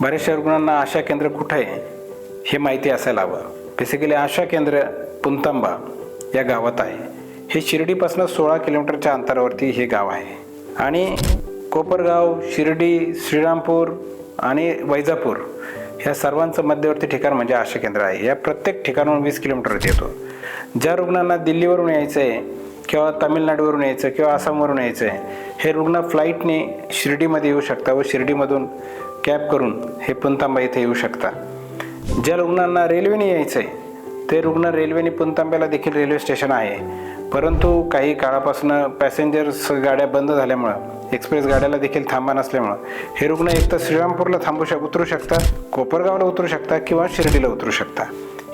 बऱ्याचशा रुग्णांना आशा केंद्र कुठं आहे हे माहिती असायला हवं. बेसिकली आशा केंद्र पुंतांबा या गावात आहे. हे शिर्डीपासून सोळा किलोमीटरच्या अंतरावरती हे गाव आहे. आणि कोपरगाव शिर्डी श्रीरामपूर आणि वैजापूर ह्या सर्वांचं मध्यवर्ती ठिकाण म्हणजे आशा केंद्र आहे. या प्रत्येक ठिकाणाहून वीस किलोमीटर येतो. ज्या रुग्णांना दिल्लीवरून यायचं आहे किंवा तामिळनाडूवरून यायचं किंवा आसामवरून यायचं आहे हे रुग्ण फ्लाईटने शिर्डीमध्ये येऊ शकता व शिर्डीमधून कॅब करून हे पुणतांबा इथे येऊ शकता. ज्या रुग्णांना रेल्वेने यायचं आहे ते रुग्ण रेल्वेने पुणतांब्याला देखील रेल्वे स्टेशन आहे. परंतु काही काळापासून पॅसेंजर्स गाड्या बंद झाल्यामुळं एक्सप्रेस गाड्याला देखील थांबा नसल्यामुळं हे रुग्ण एक तर श्रीरामपूरला थांबू शक उतरू शकतात कोपरगावला उतरू शकतात किंवा शिर्डीला उतरू शकता.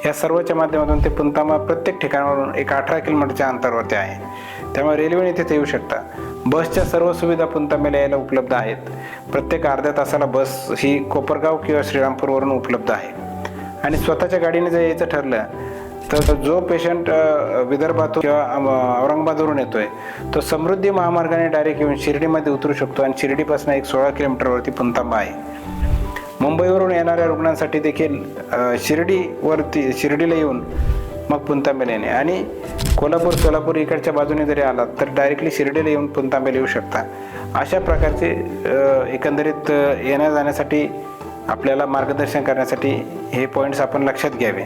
या सर्वच्या माध्यमातून ते पुणतांबा प्रत्येक ठिकाणावरून एक अठरा किलोमीटरच्या अंतरावरती आहे. त्यामुळे रेल्वेने तिथे येऊ शकता. बसच्या सर्व सुविधा पुंतांब्याला यायला उपलब्ध आहेत. प्रत्येक अर्ध्या तासाला बस ही कोपरगाव किंवा श्रीरामपूरवरून उपलब्ध आहे. आणि स्वतःच्या गाडीने जर यायचं ठरलं तर जो पेशंट विदर्भातून किंवा औरंगाबादवरून येतोय तो समृद्धी महामार्गाने डायरेक्ट येऊन शिर्डीमध्ये उतरू शकतो आणि शिर्डीपासून एक सोळा किलोमीटरवरती पुंतांबा आहे. मुंबईवरून येणाऱ्या रुग्णांसाठी देखील शिर्डीवरती शिर्डीला येऊन मग पुंतांबेला येणे. आणि कोल्हापूर सोलापूर इकडच्या बाजूने जरी आलात तर डायरेक्टली शिर्डीला येऊन पुंतांबेला येऊ शकता. अशा प्रकारचे एकंदरीत येण्या जाण्यासाठी आपल्याला मार्गदर्शन करण्यासाठी हे पॉईंट्स आपण लक्षात घ्यावे.